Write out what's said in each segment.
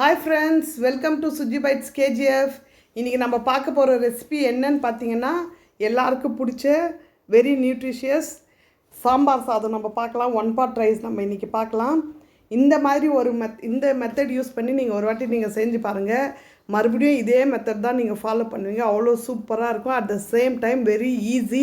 Hi friends welcome to Suji bites KGF இன்றைக்கி நம்ம பார்க்க போகிற ரெசிபி என்னன்னு பார்த்தீங்கன்னா எல்லாருக்கும் பிடிச்ச வெரி நியூட்ரிஷியஸ் சாம்பார் சாதம். நம்ம பார்க்கலாம் ஒன் பாட் ரைஸ் நம்ம இன்றைக்கி பார்க்கலாம். இந்த மாதிரி ஒரு மெத் இந்த மெத்தட் யூஸ் பண்ணி நீங்கள் ஒரு வாட்டி நீங்கள் செஞ்சு பாருங்கள் மறுபடியும் இதே மெத்தட் தான் நீங்கள் ஃபாலோ பண்ணுவீங்க. அவ்வளோ சூப்பராக இருக்கும். At the same time very easy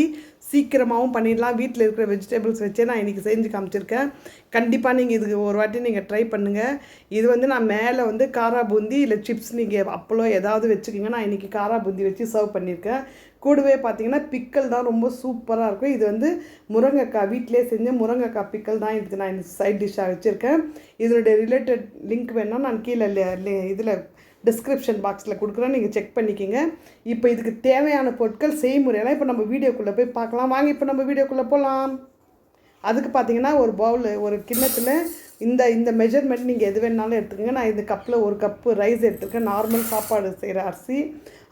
சீக்கிரமாகவும் பண்ணிடலாம். வீட்டில் இருக்கிற வெஜிடபிள்ஸ் வச்சே நான் இன்றைக்கி செஞ்சு காமிச்சிருக்கேன். கண்டிப்பாக நீங்கள் இதுக்கு ஒரு வாட்டி நீங்கள் ட்ரை பண்ணுங்கள் இது வந்து நான் மேலே வந்து காரா பூந்தி இல்லை சிப்ஸ் நீங்கள் அப்பளோ ஏதாவது வச்சுக்கிங்க நான் இன்றைக்கி காரா பூந்தி வச்சு சர்வ் பண்ணியிருக்கேன் கூடவே பார்த்தீங்கன்னா பிக்கல் தான் ரொம்ப சூப்பராக இருக்கும். இது வந்து முருங்கைக்காய் வீட்டிலே செஞ்ச முருங்கைக்காய் பிக்கல் தான். இதுக்கு நான் சைட் டிஷ்ஷாக வச்சுருக்கேன். இதனுடைய ரிலேட்டட் லிங்க் வேணால் நான் கீழே இதில் டிஸ்கிரிப்ஷன் பாக்ஸில் கொடுக்குறேன். நீங்கள் செக் பண்ணிக்கோங்க. இப்போ இதுக்கு தேவையான பொருட்கள் செய்முறையெல்லாம் இப்போ நம்ம வீடியோக்குள்ளே போய் பார்க்கலாம். வாங்க இப்போ நம்ம வீடியோக்குள்ளே போகலாம் அதுக்கு பார்த்தீங்கன்னா ஒரு பவுல் ஒரு கிண்ணத்தில் இந்த இந்த மெஷர்மெண்ட் நீங்கள் எது வேணாலும் எடுத்துக்கோங்க. நான் இந்த கப்பில் ஒரு கப்பு ரைஸ் எடுத்திருக்கேன். நார்மல் சாப்பாடு செய்கிற அரிசி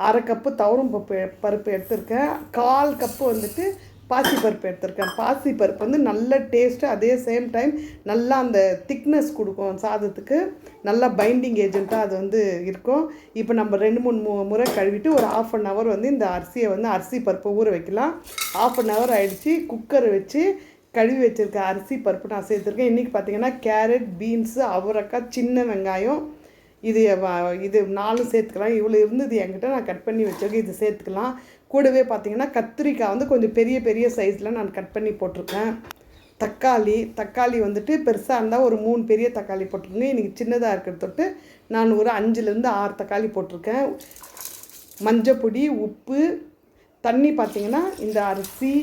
அரை கப்பு தவரும் பருப்பு பருப்பு எடுத்திருக்கேன். கால் கப்பு வந்துட்டு பாசி பருப்பு எடுத்திருக்கேன். பாசி பருப்பு வந்து நல்ல டேஸ்ட்டு அதே சேம் டைம் நல்லா அந்த திக்னஸ் கொடுக்கும் சாதத்துக்கு. நல்லா பைண்டிங் ஏஜென்ட்டாக அது வந்து இருக்கும். இப்போ நம்ம ரெண்டு மூணு மு முறை கழுவிட்டு ஒரு ஆஃப் அன் ஹவர் வந்து இந்த அரிசியை வந்து அரிசி பருப்பை ஊற வைக்கலாம். ஆஃப் அன் ஹவர் ஆகிடுச்சு குக்கரை வச்சு கழுவி வச்சுருக்க அரிசி பருப்பு நான் சேர்த்துருக்கேன். இன்றைக்கி பார்த்தீங்கன்னா கேரட் பீன்ஸு அவரைக்காய் சின்ன வெங்காயம் இது இது நாலும் சேர்த்துக்கலாம். இவ்வளோ இருந்தது என்கிட்ட. நான் கட் பண்ணி வச்சிருக்கேன். இது சேர்த்துக்கலாம். கூடவே பார்த்தீங்கன்னா கத்திரிக்காய் வந்து கொஞ்சம் பெரிய பெரிய சைஸில் நான் கட் பண்ணி போட்டிருக்கேன். தக்காளி தக்காளி வந்துட்டு பெருசாக இருந்தால் ஒரு மூணு பெரிய தக்காளி போட்டிருக்கேன். இன்றைக்கி சின்னதாக இருக்கிற தொட்டு நான் ஒரு அஞ்சுலேருந்து ஆறு தக்காளி போட்டிருக்கேன். மஞ்சப்பொடி உப்பு தண்ணி பார்த்திங்கன்னா இந்த அரிசி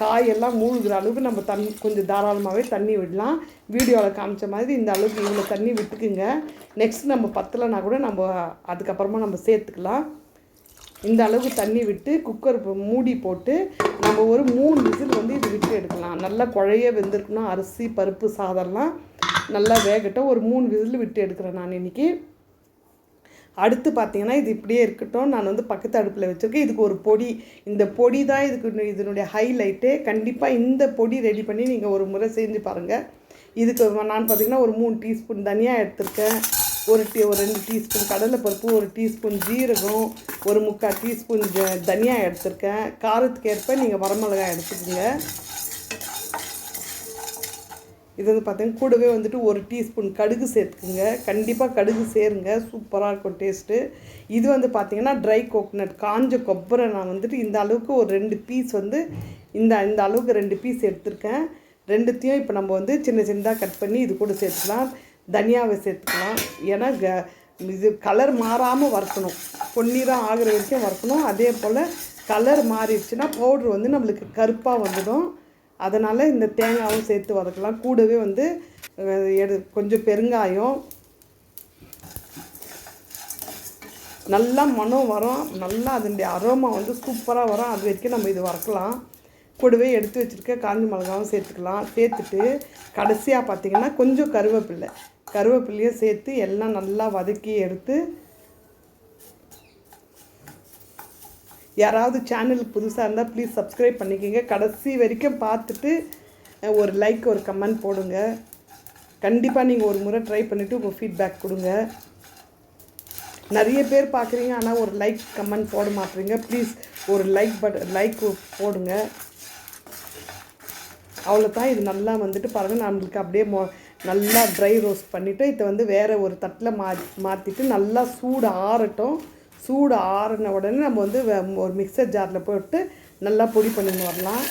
காயெல்லாம் மூழ்கிற அளவுக்கு நம்ம தண்ணி கொஞ்சம் தாராளமாகவே தண்ணி விடலாம். வீடியோவில் காமிச்ச மாதிரி இந்த அளவுக்கு இவ்வளோ தண்ணி விட்டுக்குங்க. நெக்ஸ்ட் நம்ம பத்தலைனா கூட நம்ம அதுக்கப்புறமா நம்ம சேர்த்துக்கலாம். இந்த அளவுக்கு தண்ணி விட்டு குக்கர் மூடி போட்டு நம்ம ஒரு மூணு விசில் வந்து இது விட்டு எடுக்கலாம். நல்லா குழைய வெந்திருக்கணும். அரிசி பருப்பு சாதம்லாம் நல்லா வேகட்டும். ஒரு மூணு விசில் விட்டு எடுக்கிறேன் நான் இன்றைக்கி அடுத்து பார்த்தீங்கன்னா இது இப்படியே இருக்கட்டும். நான் வந்து பக்கத்து அடுப்பில் வச்சுருக்கேன். இதுக்கு ஒரு பொடி இந்த பொடி தான் இதுக்கு இதனுடைய ஹைலைட்டு கண்டிப்பாக இந்த பொடி ரெடி பண்ணி நீங்கள் ஒரு முறை செஞ்சு பாருங்கள் இதுக்கு நான் பார்த்திங்கன்னா ஒரு மூணு டீஸ்பூன் தனியாக எடுத்திருக்கேன். ஒரு டீ ஒரு ரெண்டு டீஸ்பூன் கடலைப்பருப்பு ஒரு டீஸ்பூன் ஜீரகம் ஒரு முக்கால் டீஸ்பூன் தனியாக எடுத்திருக்கேன். காரத்துக்கு ஏற்ப நீங்கள் வரமிளகாய் எடுத்துக்கோங்க. இது வந்து பார்த்தீங்கன்னா கூடவே வந்துட்டு ஒரு டீஸ்பூன் கடுகு சேர்த்துக்குங்க. கண்டிப்பாக கடுகு சேருங்க. சூப்பராக இருக்கும் டேஸ்ட்டு இது வந்து பார்த்திங்கன்னா ட்ரை கோகோனட் காஞ்ச கொப்பரை நான் வந்துட்டு இந்த அளவுக்கு ஒரு ரெண்டு பீஸ் வந்து இந்த இந்த அளவுக்கு ரெண்டு பீஸ் எடுத்திருக்கேன். ரெண்டுத்தையும் இப்போ நம்ம வந்து சின்ன சின்னதாக கட் பண்ணி இது கூட சேர்த்துக்கலாம். தனியாவை சேர்த்துக்கலாம். ஏன்னா க இது கலர் மாறாமல் வறுக்கணும். பொன்னீராக ஆகிற வரைக்கும் வறுக்கணும். அதே போல் கலர் மாறிடுச்சுன்னா பவுட்ரு வந்து நம்மளுக்கு கருப்பாக வந்துடும். அதனால் இந்த தேங்காயும் சேர்த்து வதக்கலாம். கூடவே வந்து எடு கொஞ்சம் பெருங்காயம். நல்லா மனம் வரும். நல்லா அதனுடைய அரோமா வந்து சூப்பராக வரும். அது வரைக்கும் நம்ம இது வறக்கலாம். கூடவே எடுத்து வச்சுருக்க காஞ்சி மிளகாவும் சேர்த்துக்கலாம். சேர்த்துட்டு கடைசியாக பார்த்திங்கன்னா கொஞ்சம் கருவேப்பில்லை. கருவேப்பிலையும் சேர்த்து எல்லாம் நல்லா வதக்கி எடுத்து யாராவது சேனலுக்கு புதுசாக இருந்தால் ப்ளீஸ் சப்ஸ்கிரைப் பண்ணிக்கோங்க. கடைசி வரைக்கும் பார்த்துட்டு ஒரு லைக் ஒரு கமெண்ட் போடுங்க. கண்டிப்பாக நீங்கள் ஒரு முறை ட்ரை பண்ணிவிட்டு உங்கள் ஃபீட்பேக் கொடுங்க. நிறைய பேர் பார்க்குறீங்க ஆனால் ஒரு லைக் கமெண்ட் போட மாட்டேறீங்க ப்ளீஸ் ஒரு லைக் பட் லைக் போடுங்க. அவ்வளோ தான் இது நல்லா வந்துட்டு பாருங்கள் நம்மளுக்கு அப்படியே மொ நல்லா ட்ரை ரோஸ்ட் பண்ணிவிட்டு இதை வந்து வேறு ஒரு தட்டில் மா மாற்றிட்டு நல்லா சூடு ஆறட்டும். சூடு ஆறின உடனே நம்ம வந்து ஒரு மிக்சர் ஜாரில் போட்டு நல்லா பொடி பண்ணின்னு வரலாம்.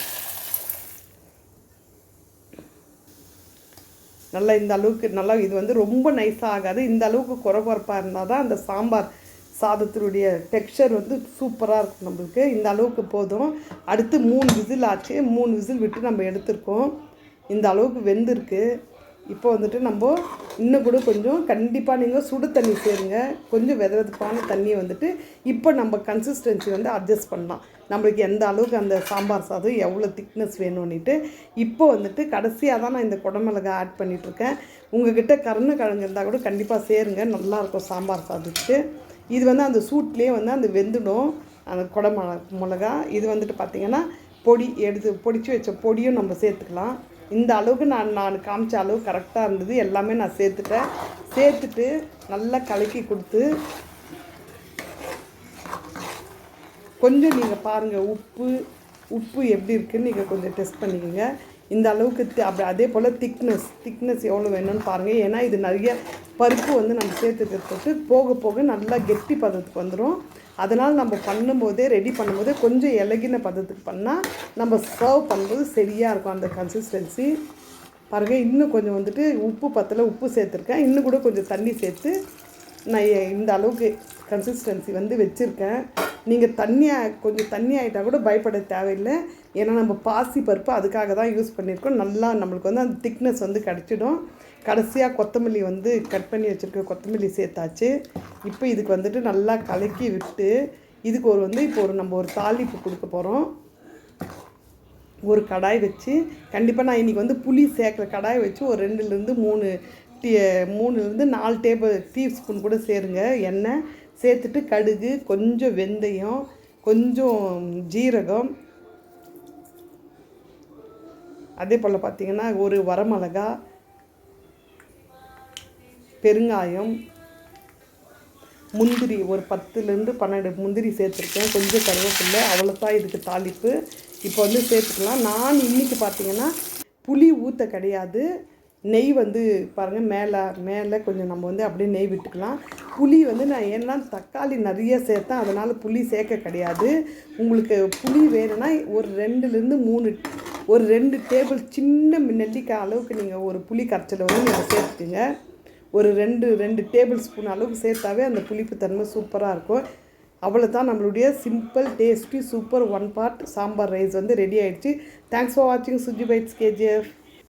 நல்லா இந்த அளவுக்கு நல்லா இது வந்து ரொம்ப நைஸாக ஆகாது. இந்த அளவுக்கு குறை குறைப்பாக இருந்தால் தான் அந்த சாம்பார் சாதத்தினுடைய டெக்ஸ்சர் வந்து சூப்பராக இருக்கும் நம்மளுக்கு. இந்த அளவுக்கு போதும். அடுத்து மூணு விசில் ஆச்சு. மூணு விசில் விட்டு நம்ம எடுத்திருக்கோம். இந்த அளவுக்கு வெந்திருக்கு. இப்போ வந்துட்டு நம்ம இன்னும் கூட கொஞ்சம் கண்டிப்பாக நீங்கள் சுடு தண்ணி சேருங்க. கொஞ்சம் வெத வெதப்பான தண்ணியை வந்துட்டு இப்போ நம்ம கன்சிஸ்டன்சி வந்து அட்ஜஸ்ட் பண்ணலாம். நம்மளுக்கு எந்த அளவுக்கு அந்த சாம்பார் சாதம் எவ்வளோ திக்னஸ் வேணும்னுட்டு இப்போ வந்துட்டு கடைசியாக தான் நான் இந்த குடமிளகா ஆட் பண்ணிகிட்ருக்கேன் உங்ககிட்ட கருணக்கிழங்கு இருந்தால் கூட கண்டிப்பாக சேருங்க. நல்லாயிருக்கும் சாம்பார் சாதத்துக்கு. இது வந்து அந்த சூட்லேயே வந்து அந்த வெந்துடும். அந்த குடமிளகா மிளகா இது வந்துட்டு பார்த்திங்கன்னா பொடி எடுத்து பொடிச்சு வச்ச பொடியும் நம்ம சேர்த்துக்கலாம். இந்த அளவுக்கு நான் நான் காமிச்ச அளவு கரெக்டாக இருந்தது. எல்லாமே நான் சேர்த்துட்டேன். சேர்த்துட்டு நல்லா கலக்கி கொடுத்து கொஞ்சம் நீங்கள் பாருங்கள் உப்பு உப்பு எப்படி இருக்குதுன்னு நீங்கள் கொஞ்சம் டெஸ்ட் பண்ணிக்கோங்க. இந்த அளவுக்கு தி- அப்படி அதே போல் திக்னஸ் திக்னஸ் எவ்வளோ வேணும்னு பாருங்கள் ஏன்னா இது நிறைய பருப்பு வந்து நம்ம சேர்த்துக்கிறதுக்கு போக போக நல்லா கெட்டி பதத்துக்கு வந்துடும் அதனால் நம்ம பண்ணும்போதே ரெடி பண்ணும்போதே கொஞ்சம் இலகின பதத்துக்கு பண்ணால் நம்ம சர்வ் பண்ணும்போது சரியாக இருக்கும் அந்த கன்சிஸ்டன்சி பாருங்கள் இன்னும் கொஞ்சம் வந்துட்டு உப்பு பத்தில் உப்பு சேர்த்துருக்கேன். இன்னும் கூட கொஞ்சம் தண்ணி சேர்த்து நான் இந்த அளவுக்கு கன்சிஸ்டன்சி வந்து வச்சுருக்கேன். நீங்கள் தண்ணியாக கொஞ்சம் தண்ணி ஆகிட்டால் கூட பயப்பட தேவையில்லை. ஏன்னா நம்ம பாசி பருப்பு அதுக்காக தான் யூஸ் பண்ணியிருக்கோம். நல்லா நம்மளுக்கு வந்து அந்த திக்னஸ் வந்து கிடச்சிடும். கடைசியாக கொத்தமல்லி வந்து கட் பண்ணி வச்சுருக்க கொத்தமல்லி சேர்த்தாச்சு. இப்போ இதுக்கு வந்துட்டு நல்லா கலக்கி விட்டு இதுக்கு ஒரு வந்து இப்போ ஒரு நம்ம ஒரு தாளிப்பு கொடுக்க போகிறோம் ஒரு கடாய் வச்சு கண்டிப்பாக நான் இன்றைக்கி வந்து புளி சேர்க்குற கடாய் வச்சு ஒரு ரெண்டுலேருந்து மூணு டீ மூணுலேருந்து நாலு டேபிள் டீ ஸ்பூன் கூட சேருங்க. எண்ணெய் சேர்த்துட்டு கடுகு கொஞ்சம் வெந்தயம் கொஞ்சம் ஜீரகம். அதே போல் பார்த்திங்கன்னா ஒரு வரமிளகா பெருங்காயம் முந்திரி ஒரு பத்துலேருந்து பன்னெண்டு முந்திரி சேர்த்துருக்கேன். கொஞ்சம் கருவேப்பில்லை அவ்வளோதான் இதுக்கு தாளிப்பு. இப்போ வந்து சேர்த்துக்கலாம். நான் இன்றைக்கி பார்த்தீங்கன்னா புளி ஊற்ற கிடையாது. நெய் வந்து பாருங்கள் மேலே மேலே கொஞ்சம் நம்ம வந்து அப்படியே நெய் விட்டுக்கலாம். புளி வந்து நான் ஏன்னா தக்காளி நிறைய சேர்த்தேன் அதனால் புளி சேர்க்க கிடையாது. உங்களுக்கு புளி வேணும்னா ஒரு ரெண்டுலேருந்து மூணு ஒரு ரெண்டு டேபிள் சின்ன நெல்லிக்காய் அளவுக்கு நீங்கள் ஒரு புளி கரைச்சலை வந்து நீங்கள் சேர்த்துக்குங்க. ஒரு ரெண்டு ரெண்டு டேபிள் ஸ்பூன் அளவுக்கு சேர்த்தாவே அந்த புளிப்பு தன்மை சூப்பராக இருக்கும். அவ்வளோ தான் நம்மளுடைய simple tasty super one pot sambar rice வந்து ரெடி ஆகிடுச்சு தேங்க்ஸ் ஃபார் வாட்சிங் சுஜி பைட்ஸ் கேஜிஎஃப்